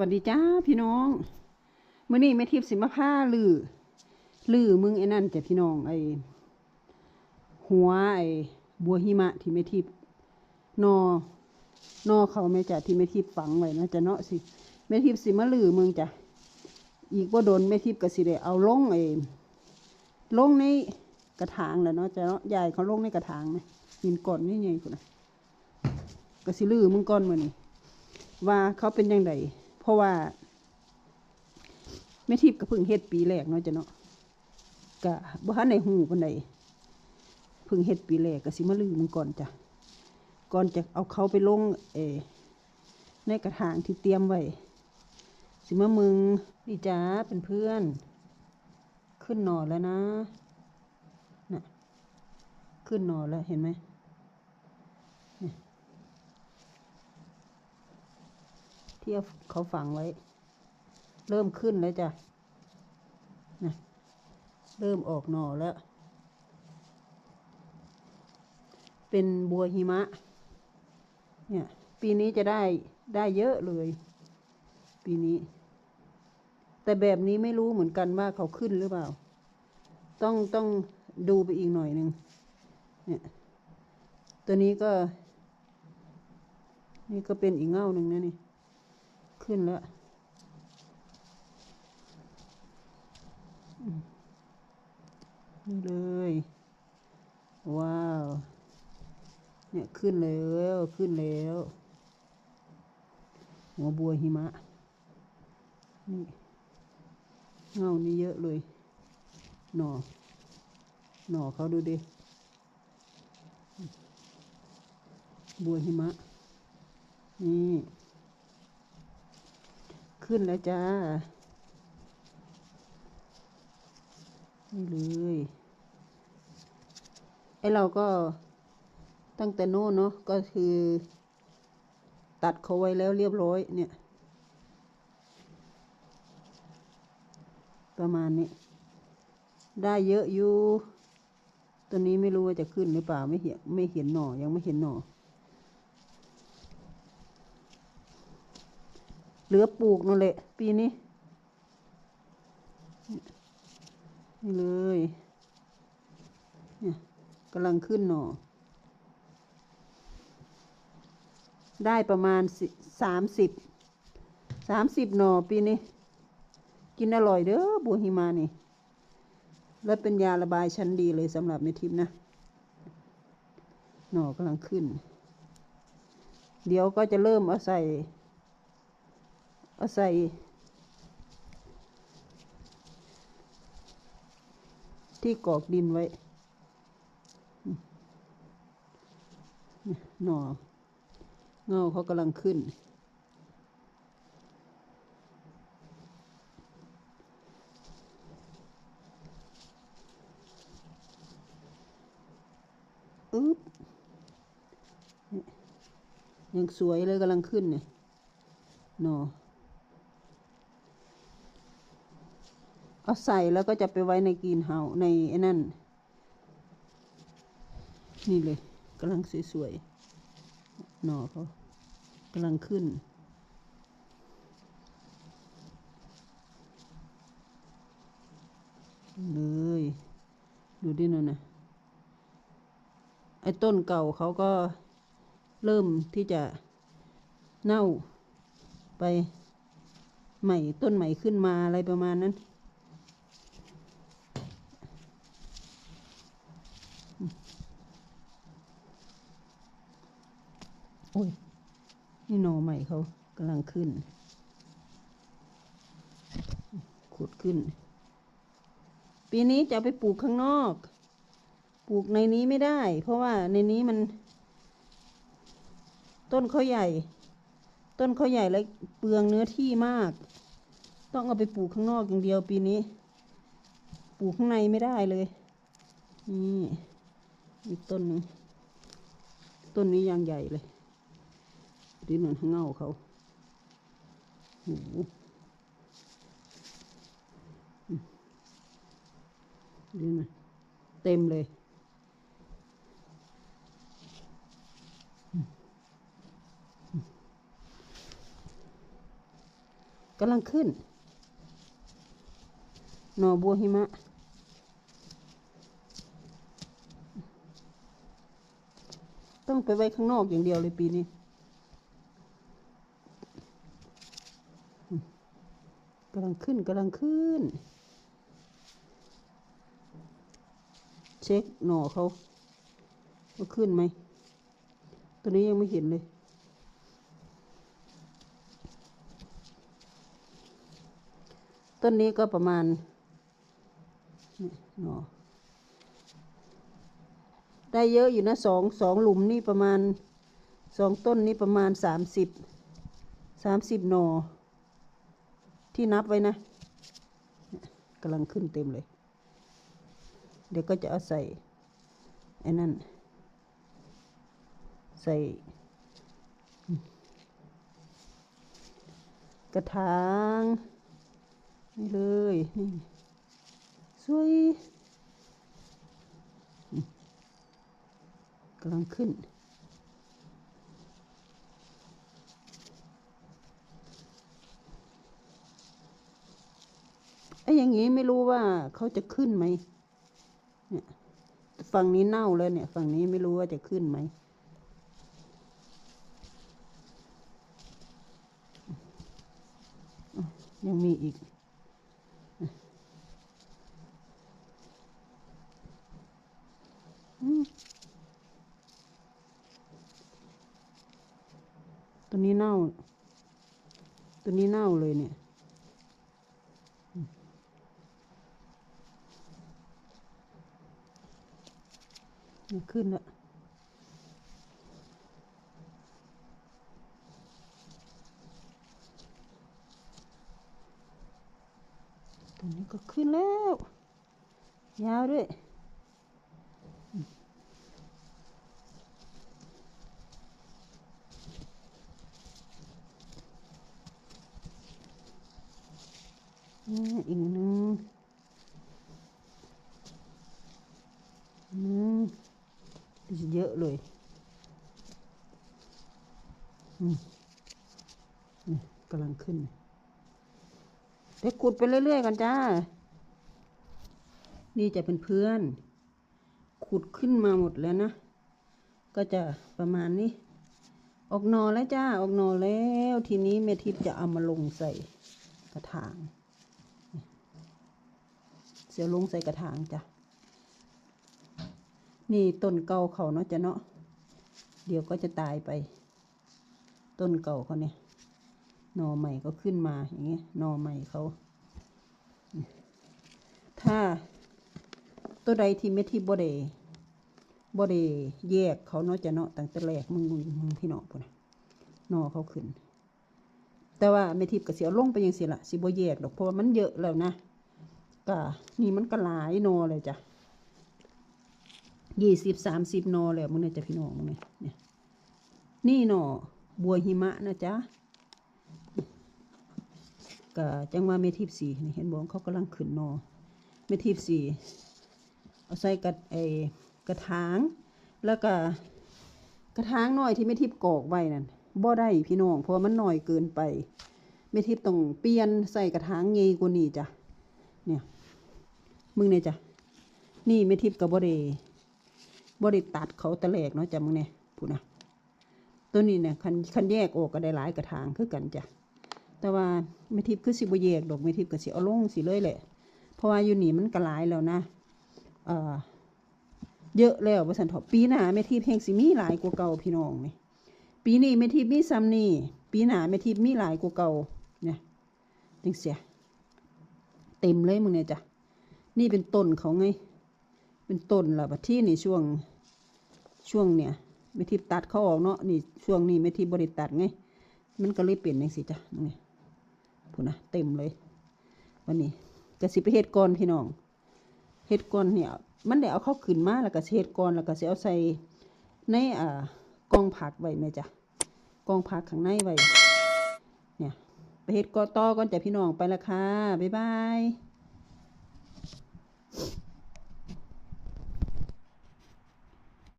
วัสดีจ้าพี่น้องมื้อนี้แม่ทิพย์สิมาพาลือลือมึงไอ้นั่นจ้ะพี่น้องไอ้หัวไอ้บัวหิมะที่แม่ทิพย์นอนอเขาแม่จ้ะที่แม่ทิพย์ฝังไว้นะจ้ะเนาะสิแม่ทิพย์สิมาลือมึงจ้ะอีกบ่าโดนแม่ทิพย์ก็สิได้เอาลงไอ้ลงในกระถางแหล้วเนาะจ้ะเนาะยายเขาลงในกระถางนะหินก่อนนี่ไงพุ่นะก็สิลือมึงก่อนมื้อนี้ว่าเขาเป็นยังไง ราะว่าแม่ทิพย์ก็เพิ่งเฮ็ดปีแรกเนาะจ้ะเนาะก็บ่ทันได้ฮู้ปานใดเพิ่งเฮ็ดปีแรกก็สิมาลือมันก่อนจ้ะก่อนจะเอาเขาไปลงเอในกระถางที่เตรียมไว้สิมามึงนี่จ้าเป็นเพื่อน ขึ้นหนอนแล้วนะน่ะขึ้นหนอนแล้วเห็นไหมที่เอาเขาฝังไว้ เริ่มขึ้นแล้วจ้ะนะเริ่มออกหน่อแล้ว เป็นบัวหิมะ เนี่ย ปีนี้จะได้ได้เยอะเลย ปีนี้ แต่แบบนี้ไม่รู้เหมือนกันว่าเขาขึ้นหรือเปล่า ต้องต้องดูไปอีกหน่อยหนึ่งเนี่ย ตัวนี้ก็ นี่ก็เป็นอีกเง่าหนึ่งนะนี่ ขึ้นแล้วนี่เลย ว้าว เนี่ยขึ้นแล้วขึ้นแล้ว หัวบัวหิมะ นี่ เงานี่เยอะเลย หน่อ หน่อเขาดูดิ บัวหิมะ นี่ ขึ้นแล้วจ้า นี่เลยไอเราก็ตั้งแต่โน่นเนาะก็คือ ตัดเขาไว้แล้วเรียบร้อยเนี่ย ประมาณนี้ ได้เยอะอยู่ตัวนี้ไม่รู้ว่าจะขึ้นหรือเปล่าไม่เห็นไม่เห็นหน่อยังไม่เห็นหน่อ เหลือปลูกนั่นแหละ ปีนี้นี่เลยเนี่ยกำลังขึ้นหน่อ ได้ประมาณสามสิบสามสิบหน่อปีนี้ กินอร่อยเด้อบัวหิมานี่ และเป็นยาระบายชั้นดีเลยสำหรับเมทิพนะ หน่อกำลังขึ้น เดี๋ยวก็จะเริ่มเอาใส่ เอาใส่ที่กอกดินไว้หน่อเงาเขากำลังขึ้นอึ๊บยังสวยเลยกำลังขึ้นเนี่ยหน่อ เอาใส่แล้วก็จะไปไว้ในกรีนเฮาในไอ้นั่น นี่เลยกำลังสวยๆหน่อเขากำลังขึ้น เลย ดูดิน่นนะไอ้ต้นเก่าเขาก็เริ่มที่จะเน่าไปใหม่ต้นใหม่ขึ้นมาอะไรประมาณนั้น อ้ย นี่หนอใหม่เขากำลังขึ้น ขุดขึ้น ปีนี้จะไปปลูกข้างนอก ปลูกในนี้ไม่ได้ เพราะว่าในนี้มัน ต้นเขาใหญ่ ต้นเขาใหญ่และเปลืองเนื้อที่มาก ต้องเอาไปปลูกข้างนอกอย่างเดียวปีนี้ ปลูกข้างในไม่ได้เลย นี่ อีกต้นนึงต้นนี้ยางใหญ่เลย ดินมือนข้าเงาเขาโอ้โหอืมดินเต็มเลยกำลังขึ้น หนอบัวหิมะ ต้องไปไว้ข้างนอกอย่างเดียวเลยปีนี้อืมกำลังขึ้นกำลังขึ้น เช็คหน่อเขาว่าขึ้นไหม ตัวนี้ยังไม่เห็นเลยต้นนี้ก็ประมาณหน่อได้เยอะอยู่นะสองสองหลุมนี่ประมาณสองต้นนี่ประมาณสามสิบสามสิบหน่อ ที่นับไว้นะกำลังขึ้นเต็มเลย เดี๋ยวก็จะเอาใส่ไอ้นั่น ใส่ กระถางนี่เลย นี่สวยกำลังขึ้น อ้อย่างงี้ไม่รู้ว่าเขาจะขึ้นไหมเนี่ยฝั่งนี้เน่าแล้วเนี่ย ฝั่งนี้ไม่รู้ว่าจะขึ้นไหมยังมีอีก ตัวนี้เน่า ตัวนี้เน่าเลยเนี่ย มันขึ้นล้วตรงนี้ก็ขึ้นแล้ว ยาวด้วยนี่อีกหนึ่งอืม เยอะเลย อืม นี่กำลังขึ้นเดี๋ยวขุดไปเรื่อยๆกันจ้า นี่จะเป็นเพื่อน ขุดขึ้นมาหมดแล้วนะ ก็จะประมาณนี้ ออกนอแล้วจ้า ออกนอแล้วทีนี้แม่ทิพจะเอามาลงใส่กระถาง เสียลงใส่กระถางจ้ะ นี่ต้นเก่าเขาเนาะจ้ะเนาะ เดี๋ยวก็จะตายไป ต้นเก่าเขาเนี่ยนอใหม่ก็ขึ้นมาอย่างเงี้ยนอใหม่เขา ถ้าตัวใดที่ไม่ที่บ่ได้บ่ได้แยกเขาเนาะจะเนาะตั้งแต่แรกมึงมึงมึงพี่นองพุ่นน่ะนอเขาขึ้น แต่ว่าแม่ทิพย์ก็สิเอาลงไปยังสิละสิบ่แยกดอกเพราะว่ามันเยอะแล้วนะก็นี่มันก็หลายนอเลยจ้ะยี่สิบสามสิบนอแล้วมึงเนี่ยจะพี่น้องมึงเนี่ยนี่นอ บัวหิมะนะจ๊ะก็จังว่าเมทิพสีนี่เห็นบอกเขากำลังขึ้นนอเมทิพสีเอาใส่กระไอกระถางแล้วก็กระถางน้อยที่เมทิพกอกไว้นั่นบ่ได้พี่น้องเพราะมันน้อยเกินไปเมทิพต้องเปลี่ยนใส่กระถางใหญ่กว่านี้จ้ะเนี่ยมึงเนี่ยจ้ะนี่เมทิพกับบ่ได้บริตัดเขาตะแหลกเนาะจ้ะมึงเนี่ยพูดนะ ตัวนี้เนี่ยคันคันแยกออกก็ได้หลายกระถางคือกันจ้ะแต่ว่าไม่ทิพย์คือสิบแยกดอกไม่ทิพย์ก็สิเอาลงสิเลยแหละเพราะว่าอยู่นี่มันก็หลายแล้วนะเอ่อเยอะแล้วว่าสันเถาะปีหน้าแม่ทิพย์แห่งสิมีหลายกว่าเก่าพี่น้องนี่ปีนี้แม่ทิพย์มีซ้ำนี่ปีหน้าแม่ทิพย์มีหลายกว่าเก่าเนี่ยจังเสียเต็มเลยมึงเนี่ยจ้ะนี่เป็นต้นเขาไง เป็นต้นละบัดที่ในช่วงช่วงเนี่ย ไม่ทิพตัดเขาออกเนาะนี่ช่วงนี้ไม่ทิพบริตัดไง มันก็เลยเปลี่ยนอย่างสิจ้ะนี่พูนะเต็มเลยวันนี้กสิไปเฮ็ดก่อนพี่น้องเฮ็ดก่อนเนี่ยมันได้เอาเข้าขึ้นมาแล้วก็สิเฮ็ดก่อนแล้วก็สิเอาใส่ในอ่ากองผักไว้แม่จ้ะกองผักข้างในไว้เนี่ยไปเฮ็ดก่อต่อก่อนจ้ะพี่น้องไปละค่ะบ๊ายบาย